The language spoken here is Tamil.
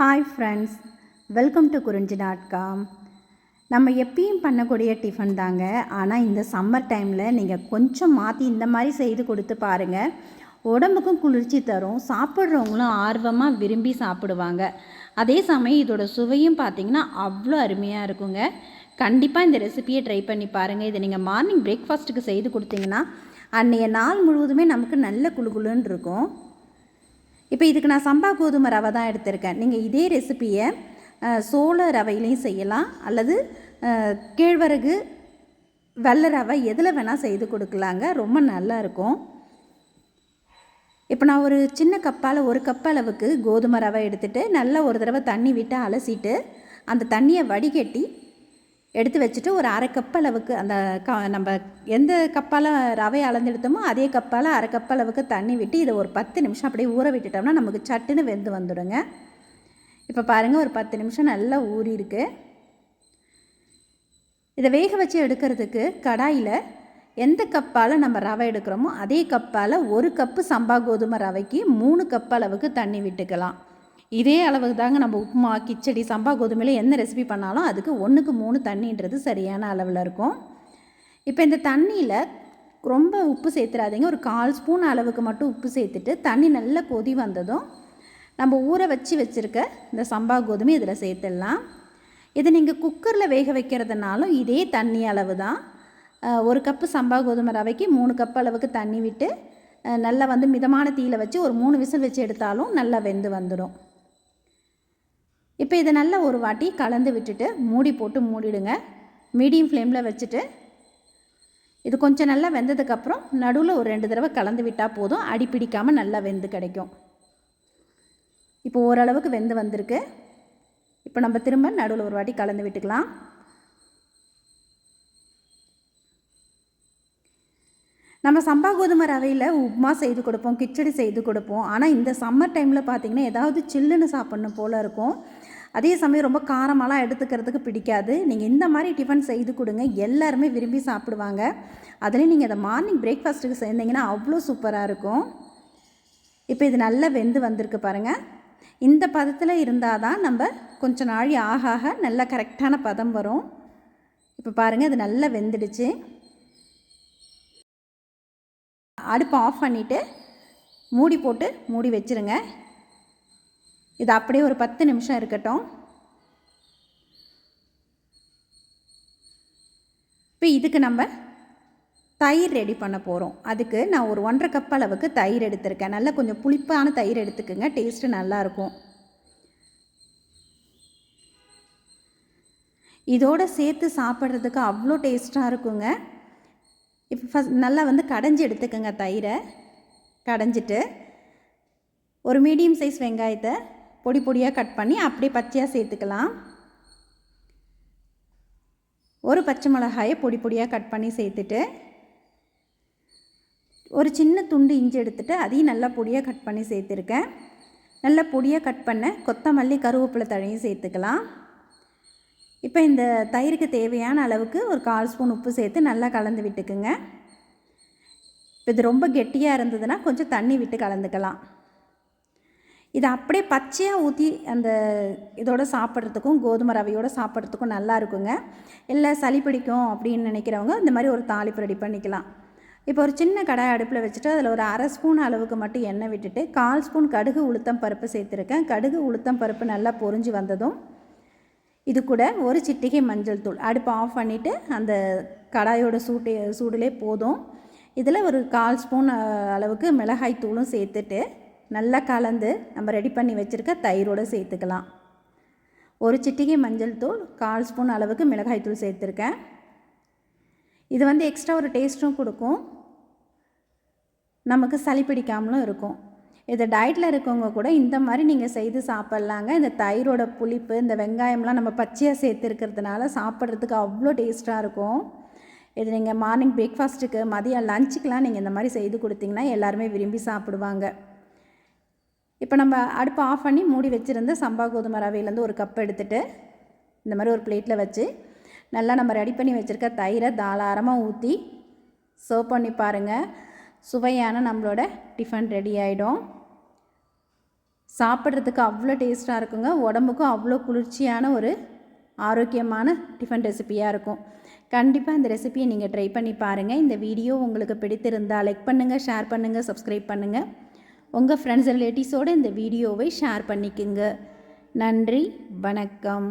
Hi friends welcome to Kurinji dot com நம்ம எப்பயும் பண்ணக்கூடிய டிஃபன் தாங்க. ஆனால் இந்த சம்மர் டைமில் நீங்கள் கொஞ்சம் மாற்றி இந்த மாதிரி செய்து கொடுத்து பாருங்கள் உடம்புக்கும் குளிர்ச்சி தரும். சாப்பிட்றவங்களும் ஆர்வமாக விரும்பி சாப்பிடுவாங்க. அதே சமயம் இதோட சுவையும் பார்த்தீங்கன்னா அவ்வளோ அருமையாக இருக்குங்க. கண்டிப்பாக இந்த ரெசிபியை ட்ரை பண்ணி பாருங்கள் இதை நீங்கள் மார்னிங் பிரேக்ஃபாஸ்ட்டுக்கு செய்து கொடுத்தீங்கன்னா அன்றைய நாள் முழுவதுமே நமக்கு நல்ல குளுகுளுன்னு இருக்கும். இப்போ இதுக்கு நான் சம்பா கோதுமை ரவை தான் எடுத்திருக்கேன். நீங்கள் இதே ரெசிப்பியை சோள ரவையிலையும் செய்யலாம். அல்லது கேழ்வரகு வெள்ளை ரவை எதில் வேணால் செய்து கொடுக்கலாங்க. ரொம்ப நல்லா இருக்கும். இப்போ நான் ஒரு சின்ன கப்பால் ஒரு கப் அளவுக்கு கோதுமை ரவை எடுத்துகிட்டு நல்லா ஒரு தடவை தண்ணி விட்டு அலசிட்டு அந்த தண்ணியை வடிகட்டி எடுத்து வச்சுட்டு ஒரு அரை கப் அளவுக்கு அந்த க நம்ம எந்த கப்பால் ரவை அளந்தெடுத்தோமோ அதே கப்பால் அரை கப் அளவுக்கு தண்ணி விட்டு இதை ஒரு பத்து நிமிஷம் அப்படியே ஊற விட்டுட்டோம்னா நமக்கு சட்டுன்னு வெந்து வந்துடுங்க. இப்போ பாருங்கள் ஒரு பத்து நிமிஷம் நல்லா ஊறி இருக்கு இதை வேக வச்சு எடுக்கிறதுக்கு கடாயில் எந்த கப்பால் நம்ம ரவை எடுக்கிறோமோ அதே கப்பால் ஒரு கப்பு சம்பா கோதுமை ரவைக்கு மூணு கப் அளவுக்கு தண்ணி விட்டுக்கலாம். இதே அளவுக்கு தாங்க நம்ம உப்புமா கிச்சடி சம்பா கோதுமையில் எந்த ரெசிபி பண்ணாலும் அதுக்கு ஒன்றுக்கு மூணு தண்ணின்றது சரியான அளவில் இருக்கும். இப்போ இந்த தண்ணியில் ரொம்ப உப்பு சேர்த்துடாதீங்க ஒரு கால் ஸ்பூன் அளவுக்கு மட்டும் உப்பு சேர்த்துட்டு தண்ணி நல்லா கொதி வந்ததும் நம்ம ஊற வச்சு வச்சுருக்க இந்த சம்பா கோதுமை இதில் சேர்த்துடலாம். இது நீங்கள் குக்கரில் வேக வைக்கிறதுனாலும் இதே தண்ணி அளவு தான். ஒரு கப்பு சம்பா கோதுமை ரவைக்கு மூணு கப் அளவுக்கு தண்ணி விட்டு நல்லா வந்து மிதமான தீயில் வச்சு ஒரு மூணு விசில் வச்சு எடுத்தாலும் நல்லா வெந்து வந்துடும் இப்போ இதை நல்லா ஒரு வாட்டி கலந்து விட்டுட்டு மூடி போட்டு மூடிடுங்க. மீடியம் ஃப்ளேமில் வச்சுட்டு இது கொஞ்சம் நல்லா வெந்ததுக்கப்புறம் நடுவில் ஒரு ரெண்டு தடவை கலந்து விட்டால் போதும். அடி பிடிக்காமல் நல்லா வெந்து கிடைக்கும். இப்போ ஓரளவுக்கு வெந்து வந்திருக்கு. இப்போ நம்ம திரும்ப நடுவில் ஒரு வாட்டி கலந்து விட்டுக்கலாம். நம்ம சம்பா கோதுமை ரவையில் உப்புமா செய்து கொடுப்போம் கிச்சடி செய்து கொடுப்போம். ஆனால் இந்த சம்மர் டைமில் பார்த்திங்கன்னா ஏதாவது சில்லுன்னு சாப்பிட்ணும் போல் இருக்கும். அதே சமயம் ரொம்ப காரமெல்லாம் எடுத்துக்கிறதுக்கு பிடிக்காது. நீங்கள் இந்த மாதிரி டிஃபன் செய்து கொடுங்க. எல்லாருமே விரும்பி சாப்பிடுவாங்க. அதுலேயும் நீங்கள் அதை மார்னிங் பிரேக்ஃபாஸ்ட்டுக்கு சேர்ந்தீங்கன்னா அவ்வளோ சூப்பராக இருக்கும். இப்போ இது நல்லா வெந்து வந்திருக்கு பாருங்கள் இந்த பதத்தில் இருந்தால் தான் நம்ம கொஞ்சம் நாழி ஆக ஆக நல்லா கரெக்டான பதம் வரும். இப்போ பாருங்கள் இது நல்லா வெந்துடுச்சு. அடுப்பை ஆஃப் பண்ணிவிட்டு மூடி போட்டு மூடி வச்சிருங்க. இது அப்படியே ஒரு பத்து நிமிஷம் இருக்கட்டும். இப்போ இதுக்கு நம்ம தயிர் ரெடி பண்ண போகிறோம் அதுக்கு நான் ஒரு ஒன்றரை கப் அளவுக்கு தயிர் எடுத்திருக்கேன். நல்லா கொஞ்சம் புளிப்பான தயிர் எடுத்துக்கோங்க. டேஸ்ட்டு நல்லாயிருக்கும். இதோடு சேர்த்து சாப்பிட்றதுக்கு அவ்வளோ டேஸ்ட்டாக இருக்குங்க. இப்போ ஃபஸ்ட் நல்லா வந்து கடைஞ்சி எடுத்துக்கோங்க தயிரை. கடைஞ்சிட்டு ஒரு மீடியம் சைஸ் வெங்காயத்தை பொடி பொடியாக கட் பண்ணி அப்படியே பச்சையாக சேர்த்துக்கலாம். ஒரு பச்சை மிளகாயை பொடி பொடியாக கட் பண்ணி சேர்த்துட்டு ஒரு சின்ன துண்டு இஞ்சி எடுத்துகிட்டு அதையும் நல்லா பொடியாக கட் பண்ணி சேர்த்துருக்கேன். நல்லா பொடியாக கட் பண்ண கொத்தமல்லி கருவேப்பிலை தழையும் சேர்த்துக்கலாம். இப்போ இந்த தயிருக்கு தேவையான அளவுக்கு ஒரு கால் ஸ்பூன் உப்பு சேர்த்து நல்லா கலந்து விட்டுக்குங்க. இப்போ இது ரொம்ப கெட்டியாக இருந்ததுன்னா கொஞ்சம் தண்ணி விட்டு கலந்துக்கலாம். இதை அப்படியே பச்சையாக ஊற்றி அந்த இதோட சாப்பிட்றதுக்கும் கோதுமை ரவையோடு சாப்பிட்றதுக்கும் நல்லா இருக்குங்க. இல்லை சளி பிடிக்கும் அப்படின்னு நினைக்கிறவங்க இந்த மாதிரி ஒரு தாளிப்பு ரெடி பண்ணிக்கலாம். இப்போ ஒரு சின்ன கடாய் அடுப்பில் வச்சுட்டு அதில் ஒரு அரை ஸ்பூன் அளவுக்கு மட்டும் எண்ணெய் விட்டுட்டு கால் ஸ்பூன் கடுகு உளுத்தம் பருப்பு சேர்த்துருக்கேன். கடுகு உளுத்தம் பருப்பு நல்லா பொரிஞ்சு வந்ததும் இது கூட ஒரு சிட்டிகை மஞ்சள் தூள். அடுப்பை ஆஃப் பண்ணிவிட்டு அந்த கடாயோட சூட்டு சூடுலே போதும். இதில் ஒரு கால் ஸ்பூன் அளவுக்கு மிளகாய் தூளும் சேர்த்துட்டு நல்லா கலந்து நம்ம ரெடி பண்ணி வச்சுருக்க தயிரோடு சேர்த்துக்கலாம். ஒரு சிட்டிகை மஞ்சள் தூள் கால் ஸ்பூன் அளவுக்கு மிளகாய் தூள் சேர்த்துருக்கேன். இது வந்து எக்ஸ்ட்ரா ஒரு டேஸ்ட்டும் கொடுக்கும். நமக்கு சளி பிடிக்காமலும் இருக்கும். இது டயட்டில் இருக்கவங்க கூட இந்த மாதிரி நீங்கள் செய்து சாப்பிட்லாங்க. இந்த தயிரோட புளிப்பு இந்த வெங்காயம்லாம் நம்ம பச்சையாக சேர்த்துருக்கிறதுனால சாப்பிட்றதுக்கு அவ்வளோ டேஸ்ட்டாக இருக்கும். இது நீங்கள் மார்னிங் பிரேக்ஃபாஸ்ட்டுக்கு மதியம் லஞ்சுக்கெலாம் நீங்கள் இந்த மாதிரி செய்து கொடுத்தீங்கன்னா எல்லாருமே விரும்பி சாப்பிடுவாங்க. இப்போ நம்ம அடுப்பை ஆஃப் பண்ணி மூடி வச்சுருந்த சம்பா கோதுமை ரவையிலேருந்து ஒரு கப் எடுத்துகிட்டு இந்த மாதிரி ஒரு பிளேட்டில் வச்சு நல்லா நம்ம ரெடி பண்ணி வச்சுருக்க தயிரை தாராளமாக ஊற்றி சர்வ் பண்ணி பாருங்கள் சுவையான நம்மளோட டிஃபன் ரெடி ஆகிடும் சாப்பிட்றதுக்கு அவ்வளோ டேஸ்ட்டாக இருக்குங்க. உடம்புக்கும் அவ்வளோ குளிர்ச்சியான ஒரு ஆரோக்கியமான டிஃபன் ரெசிபியாக இருக்கும். கண்டிப்பாக இந்த ரெசிபியை நீங்கள் ட்ரை பண்ணி பாருங்கள் இந்த வீடியோ உங்களுக்கு பிடித்திருந்தால் லைக் பண்ணுங்கள் ஷேர் பண்ணுங்கள் சப்ஸ்கிரைப் பண்ணுங்கள் உங்கள் ஃப்ரெண்ட்ஸ் ரிலேட்டிவ்ஸோடு இந்த வீடியோவை ஷேர் பண்ணிக்கோங்க. நன்றி வணக்கம்.